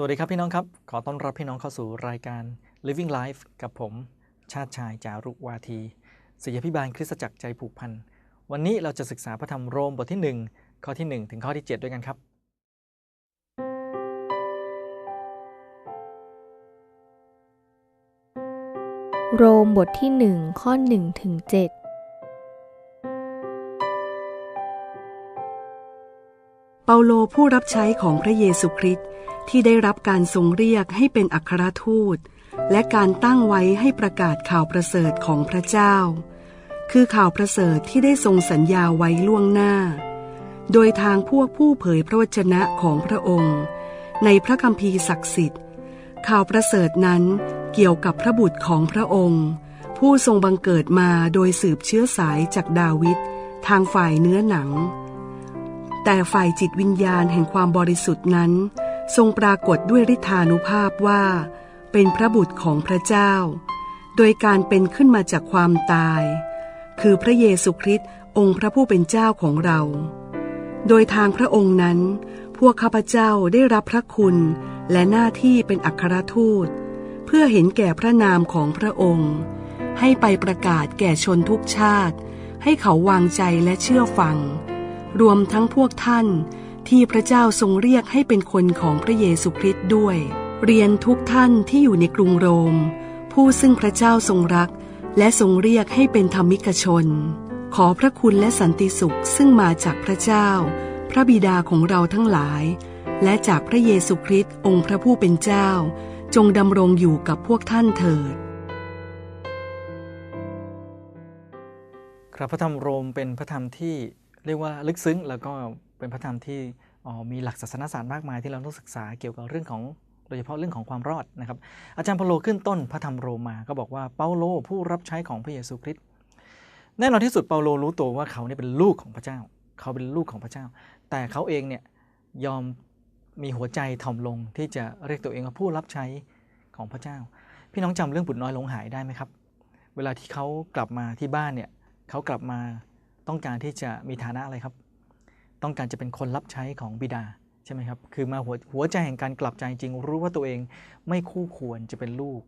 สวัสดีครับพี่น้องครับ ขอต้อนรับพี่น้องเข้าสู่รายการ Living Life กับผม ชาติชายจารุวาทีศิยพิบาลคริสตจักรใจผูกพัน วันนี้เราจะศึกษาพระธรรมโรมบทที่ 1 ข้อที่ 1 ถึงข้อที่ 7 ด้วยกันครับ โรมบทที่หนึ่งข้อหนึ่งถึงเจ็ดเปาโลผู้รับใช้ของพระเยซูคริสต์ ที่ได้รับการทรงเรียกให้เป็นอัครทูต และการตั้งไว้ให้ประกาศข่าวประเสริฐของพระเจ้า คือข่าวประเสริฐที่ได้ทรงสัญญาไว้ล่วงหน้า โดยทางพวกผู้เผยพระวจนะของพระองค์ ในพระคัมภีร์ศักดิ์สิทธิ์ข่าวประเสริฐนั้นเกี่ยวกับพระบุตรของพระองค์ ผู้ทรงบังเกิดมาโดยสืบเชื้อสายจากดาวิดทางฝ่ายเนื้อหนัง แต่ฝ่ายจิตวิญญาณแห่งความบริสุทธิ์นั้น ทรงปรากฏด้วยฤทธานุภาพว่า เป็นพระบุตรของพระเจ้า โดยการเป็นขึ้นมาจากความตาย คือพระเยซูคริสต์องค์พระผู้เป็นเจ้าของเรา โดยทางพระองค์นั้น พวกข้าพเจ้าได้รับพระคุณและหน้าที่เป็นอัครทูต เพื่อเห็นแก่พระนามของพระองค์ ให้ไปประกาศแก่ชนทุกชาติ ให้เขาวางใจและเชื่อฟัง รวมทั้งพวกท่าน ที่พระเจ้าทรงเรียกให้เป็นคนของพระเยซูคริสต์ด้วย เรียนทุกท่านที่อยู่ในกรุงโรม ผู้ซึ่งพระเจ้าทรงรัก และทรงเรียกให้เป็นธรรมิกชน ขอพระคุณและสันติสุขซึ่งมาจากพระเจ้า พระบิดาของเราทั้งหลาย และจากพระเยซูคริสต์องค์พระผู้เป็นเจ้า จงดำรงอยู่กับพวกท่านเถิดครับพระธรรมโรมเป็นพระธรรมที่เรียกว่าลึกซึ้งแล้วก็เป็นพระธรรมที่ มีหลักศาสนศาสตร์มากมายที่เราต้องศึกษาเกี่ยวกับเรื่องของโดยเฉพาะเรื่องของความรอดนะครับ อาจารย์เปาโลขึ้นต้นพระธรรมโรมา ก็บอกว่าเปาโลผู้รับใช้ของพระเยซูคริสต์แน่นอนที่สุดเปาโลรู้ตัวว่าเขาเนี่ยเป็นลูกของพระเจ้า เขาเป็นลูกของพระเจ้า แต่เขาเองเนี่ยยอมมีหัวใจถ่อมลงที่จะเรียกตัวเองว่าผู้รับใช้ของพระเจ้า พี่น้องจำเรื่องบุตรน้อยหลงหายได้ไหมครับ เวลาที่เขากลับมาที่บ้านเนี่ยเขากลับมาต้องการที่จะมีฐานะอะไรครับ ต้องการจะเป็นคนรับใช้ของบิดาใช่ไหมครับ คือมาหัวหัวใจแห่งการกลับใจจริง รู้ว่าตัวเองไม่คู่ควรจะเป็นลูก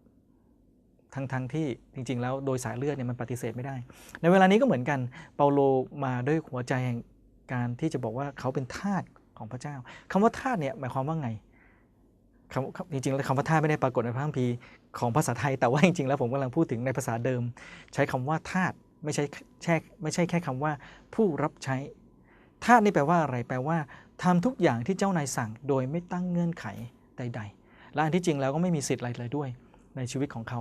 ทั้งทั้งที่จริง ๆ แล้วโดยสายเลือดเนี่ยมันปฏิเสธไม่ได้ ในเวลานี้ก็เหมือนกัน เปาโลมาด้วยหัวใจแห่งการที่จะบอกว่าเขาเป็นทาสของพระเจ้าคำว่าทาสเนี่ยหมายความว่าไงคำจริงๆแล้วคำว่าทาสไม่ได้ปรากฏในพระคัมภีร์ของภาษาไทย แต่ว่าจริงๆแล้วผมกำลังพูดถึงในภาษาเดิม ใช้คำว่าทาสไม่ใช่แช่ไม่ใช่แค่คำว่าผู้รับใช้ ทาสนี่แปลว่าอะไรแปลว่าทำทุกอย่างที่เจ้านายสั่ง โดยไม่ตั้งเงื่อนไขใด ๆ และอันที่จริงแล้วก็ไม่มีสิทธิ์อะไรเลยด้วย ในชีวิตของเขา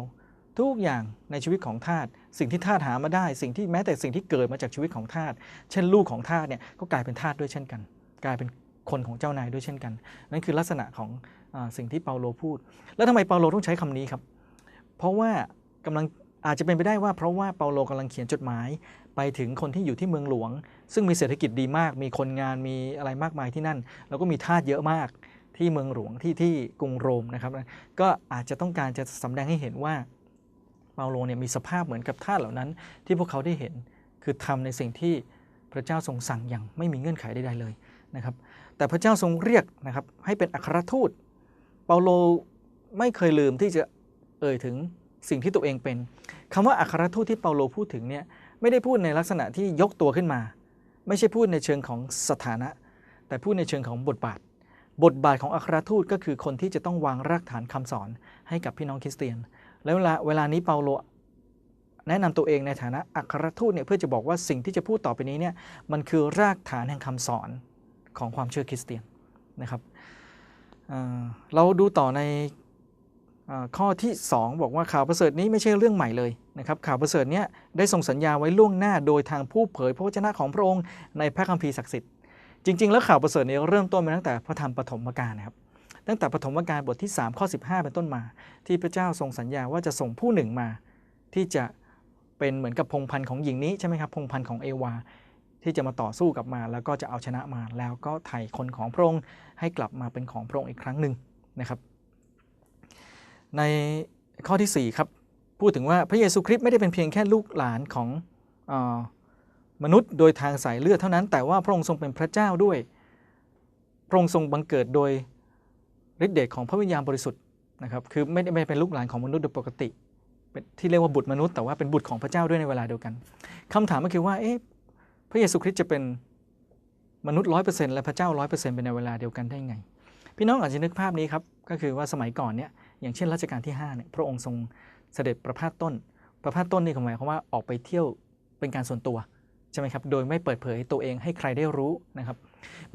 ทุกอย่างในชีวิตของทาสสิ่งที่ทาสหามาได้ สิ่งที่แม้แต่สิ่งที่เกิดมาจากชีวิตของทาสเช่นลูกของทาสเนี่ยก็กลายเป็นทาสด้วยเช่นกัน กลายเป็นคนของเจ้านายด้วยเช่นกัน นั่นคือลักษณะของอสิ่งที่เปาโลพูด แล้วทำไมเปาโลต้องใช้คำนี้ครับ เพราะว่ากำลังอาจจะเป็นไปได้ว่าเพราะว่าเปาโลกำลังเขียนจดหมาย ไปถึงคนที่อยู่ที่เมืองหลวง ซึ่งมีเศรษฐกิจดีมาก มีคนงานมีอะไรมากมายที่นั่น แล้วก็มีทาสเยอะมากที่เมืองหลวงที่ที่กรุงโรมนะครับ ก็อาจจะต้องการจะสำแดงให้เห็นว่าเปาโลเนี่ยมีสภาพเหมือนกับทาสเหล่านั้น ที่พวกเขาได้เห็นคือทำในสิ่งที่พระเจ้าทรงสั่งอย่างไม่มีเงื่อนไขใดๆเลยนะครับ แต่พระเจ้าทรงเรียกนะครับให้เป็นอัครทูต เปาโลไม่เคยลืมที่จะเอ่ยถึงสิ่งที่ตัวเองเป็นคำว่าอัครทูตที่เปาโลพูดถึงเนี่ย ไม่ได้พูดในลักษณะที่ยกตัวขึ้นมา ไม่ใช่พูดในเชิงของสถานะ แต่พูดในเชิงของบทบาท บทบาทของอัครทูตก็คือคนที่จะต้องวางรากฐานคำสอนให้กับพี่น้องคริสเตียน แล้วเวลาเวลานี้เปาโลแนะนำตัวเองในฐานะอัครทูตเนี่ยเพื่อจะบอกว่าสิ่งที่จะพูดต่อไปนี้เนี่ยมันคือรากฐานแห่งคำสอนของความเชื่อคริสเตียนนะครับเเราดูต่อใน ข้อที่ 2 บอกว่าข่าวประเสริฐนี้ไม่ใช่เรื่องใหม่เลยนะครับข่าวประเสริฐนี้ได้ส่งสัญญาไว้ล่วงหน้าโดยทางผู้เผยพระวจนะของพระองค์ในพระคัมภีร์ศักดิ์สิทธิ์จริง ๆ แล้วข่าวประเสริฐนี้เริ่มต้นมาตั้งแต่พระธรรมปฐมกาลนะครับตั้งแต่ปฐมกาลบทที่ 3 ข้อ 15 เป็นต้นมา ที่พระเจ้าทรงสัญญาว่าจะส่งผู้หนึ่งมา ที่จะเป็นเหมือนกับพงพันธ์ของหญิงนี้ใช่ไหมครับพงพันธ์ของเอวาที่จะมาต่อสู้กับมา แล้วก็จะเอาชนะมาแล้วก็ไถ่คนของพระองค์ให้กลับมาเป็นของพระองค์อีกครั้งหนึ่งนะครับ ในข้อที่ 4 ครับ พูดถึงว่าพระเยซูคริสต์ไม่ได้เป็นเพียงแค่ลูกหลานของอมนุษย์โดยทางสายเลือดเท่านั้น แต่ว่าพระองค์ทรงเป็นพระเจ้าด้วย พระองค์ทรงบังเกิดโดยฤทธิเดชของพระวิญญาณบริสุทธิ์นะครับคือไม่ได้ไม่เป็นลูกหลานของมนุษย์โดยปกติ ที่เรียกว่าบุตรมนุษย์แต่ว่าเป็นบุตรของพระเจ้าด้วยในเวลาเดียวกันคำถามก็คือว่าเอ๊ะพระเยซูคริสต์จะเป็นมนุษย์ร้อยเปอร์เซ็นต์และพระเจ้าร้อยเปอร์เซ็นต์เป็นในเวลาเดียวกันได้ไง พี่น้องอาจจะนึกภาพนี้ครับก็คือว่าสมัยก่อนเนี่ย อย่างเช่นรัชกาลที่5เนี่ยพระองค์ทรงเสด็จประพาสต้น ประพาสต้นนี่หมายความว่าออกไปเที่ยวเป็นการส่วนตัวใช่ไหมครับ โดยไม่เปิดเผยตัวเองให้ใครได้รู้นะครับ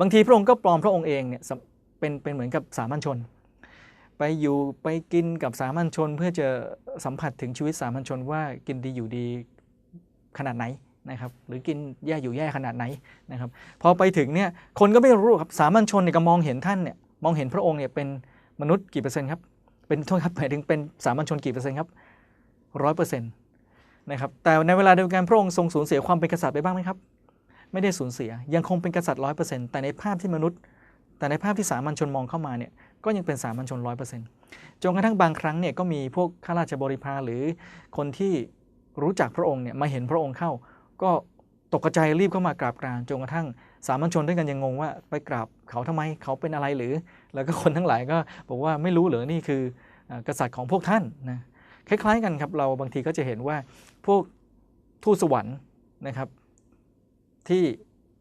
บางทีพระองค์ก็ปลอมพระองค์เองเนี่ยเป็นเป็นเหมือนกับสามัญชน ไปอยู่ไปกินกับสามัญชน เพื่อจะสัมผัสถึงชีวิตสามัญชนว่ากินดีอยู่ดีขนาดไหนนะครับ หรือกินแย่อยู่แย่ขนาดไหนนะครับ พอไปถึงเนี่ยคนก็ไม่รู้ครับสามัญชนเนี่ยก็มองเห็นท่านเนี่ยมองเห็นพระองค์เนี่ยเป็นมนุษย์กี่เปอร์เซ็นต์ครับ เป็นโทษครับหมายถึงเป็นสามัญชนกี่เปอร์เซ็นต์ครับร้อยเปอร์เซ็นต์นะครับแต่ในเวลาเดียวกันพระองค์ทรงสูญเสียความเป็นกษัตริย์ไปบ้างไหมครับ ไม่ได้สูญเสียยังคงเป็นกษัตริย์ร้อยเปอร์เซ็นต์แต่ในภาพที่มนุษย์ แต่ในภาพที่สามัญชนมองเข้ามาเนี่ยก็ยังเป็นสามัญชนร้อยเปอร์เซ็นต์จนกระทั่งบางครั้งเนี่ยก็มีพวกข้าราชบริพารหรือคนที่รู้จักพระองค์เนี่ยมาเห็นพระองค์เข้า ก็ตกใจรีบเข้ามากราบกรานจนกระทั่ง สามัญชนด้วยกันยังงงว่าไปกราบเขาทำไมเขาเป็นอะไรหรือ แล้วก็คนทั้งหลายก็บอกว่าไม่รู้เหรอนี่คือกษัตริย์ของพวกท่านนะคล้ายๆ กันครับเราบางทีก็จะเห็นว่าพวกทูตสวรรค์นะครับ ที่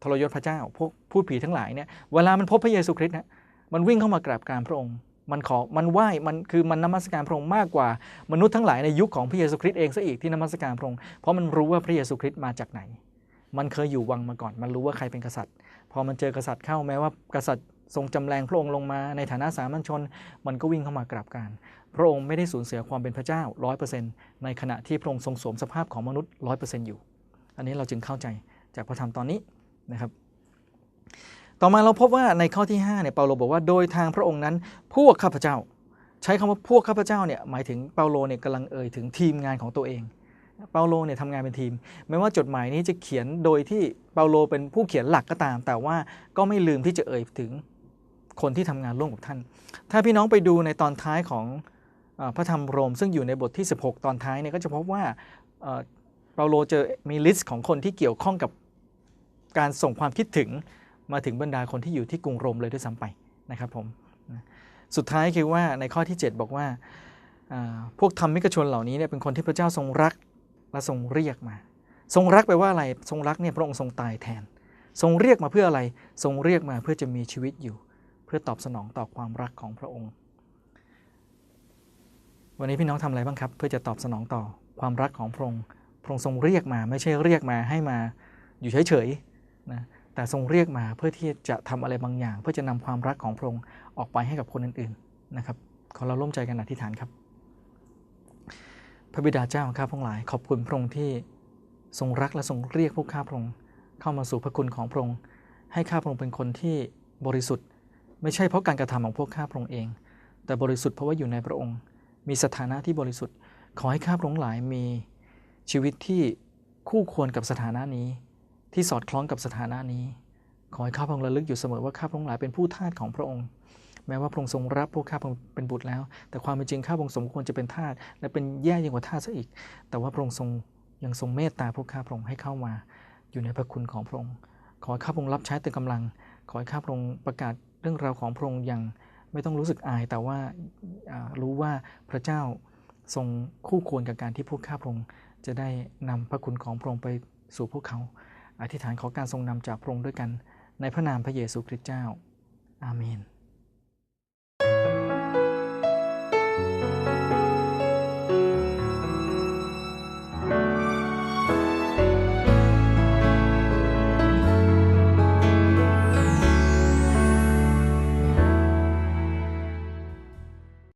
ทรยศพระเจ้า พวกพูดผีทั้งหลายเนี่ยเวลามันพบพระเยซูคริสต์นะมันวิ่งเข้ามากราบกานพระองค์ มันขอมันไหว้มันคือมันนมัสการพระองค์มากกว่ามนุษย์ทั้งหลายในยุคของพระเยซูคริสต์เองซะอีกที่นมัสการพระองค์เพราะมันรู้ว่าพระเยซูคริสต์มาจากไหน มันเคยอยู่วังมาก่อน มันรู้ว่าใครเป็นกษัตริย์ พอมันเจอกษัตริย์เข้าแม้ว่ากษัตริย์ทรงจำแรงพระองค์ลงมาในฐานะสามัญชน มันก็วิ่งเข้ามากราบกานพระองค์ไม่ได้สูญเสียความเป็นพระเจ้าร้อยเปอร์เซ็นต์ในขณะที่พระองค์ทรงสวมสภาพของมนุษย์ร้อยเปอร์เซ็นต์อยู่ อันนี้เราจึงเข้าใจจากพระธรรมตอนนี้นะครับ ต่อมาเราพบว่าในข้อที่5เนี่ยเปาโลบอกว่าโดยทางพระองค์นั้นพวกข้าพเจ้า ใช้คำว่าพวกข้าพเจ้าเนี่ยหมายถึงเปาโลเนี่ยกำลังเอ่ยถึงทีมงานของตัวเอง เปาโลเนี่ยทำงานเป็นทีมไม่ว่าจดหมายนี้จะเขียนโดยที่เปาโลเป็นผู้เขียนหลักก็ตาม แต่ว่าก็ไม่ลืมที่จะเอ่ยถึงคนที่ทำงานร่วมกับท่าน ถ้าพี่น้องไปดูในตอนท้ายของอพระธรรมโรม ซึ่งอยู่ในบทที่ 16 ตอนท้ายเนี่ยก็จะพบว่าเปาโลเจอมีลิสต์ของคนที่เกี่ยวข้องกับการส่งความคิดถึงมาถึงบรรดาคนที่อยู่ที่กรุงโรมเลยด้วยซ้ำไปนะครับผมสุดท้ายคือว่าในข้อที่ 7 บอกว่าอ่าพวกธรรมิกชนเหล่านี้เนี่ยเป็นคนที่พระเจ้าทรงรัก และทรงเรียกมา ทรงรักแปว่าอะไร ทรงรักเนี่ยพระองค์ทรงตายแทน ทรงเรียกมาเพื่ออะไร ทรงเรียกมาเพื่อจะมีชีวิตอยู่ เพื่อตอบสนองต่อความรักของพระองค์ วันนี้พี่น้องทำอะไรบ้างครับ เพื่อจะตอบสนองต่อความรักของพระองค์ พระองค์ทรงเรียกมาไม่ใช่เรียกมาให้มาอยู่เฉยๆนะ แต่ทรงเรียกมาเพื่อที่จะทำอะไรบางอย่าง เพื่อจะนำความรักของพระองค์ออกไปให้กับคนอื่นๆนะครับ ขอเราร่วมใจกันอธิษฐานครับ พระบิดาเจ้าของข้าพระองค์หลาย ขอบคุณพระองค์ที่ทรงรักและทรงเรียกพวกข้าพระองค์เข้ามาสู่พระคุณของพระองค์ให้ข้าพระองค์เป็นคนที่บริสุทธิ์ ไม่ใช่เพราะการกระทำของพวกข้าพระองค์เอง แต่บริสุทธิ์เพราะว่าอยู่ในพระองค์ มีสถานะที่บริสุทธิ์ ขอให้ข้าพระองค์หลายมีชีวิตที่คู่ควรกับสถานะนี้ ที่สอดคล้องกับสถานะนี้ ขอให้ข้าพระองค์ระลึกอยู่เสมอว่าข้าพระองค์หลายเป็นผู้ทาสของพระองค์ แม้ว่าพระองค์ทรงรับพวกข้าพระองค์เป็นบุตรแล้ว แต่ความเป็นจริงข้าพระองค์สมควรจะเป็นทาสและเป็นแย่ยิ่งกว่าทาสซะอีก แต่ว่าพระองค์ทรงยังทรงเมตตาพวกข้าพระองค์ให้เข้ามา อยู่ในพระคุณของพระองค์ ขอให้ข้าพระองค์รับใช้เต็มกำลัง ขอให้ข้าพระองค์ประกาศเรื่องราวของพระองค์อย่างไม่ต้องรู้สึกอาย แต่ว่ารู้ว่าพระเจ้าทรงคู่ควรกับการที่พวกข้าพระองค์จะได้นำพระคุณของพระองค์ไปสู่พวกเขา อธิษฐานขอการทรงนำจากพระองค์ด้วยกัน ในพระนามพระเยซูคริสต์เจ้า อาเมน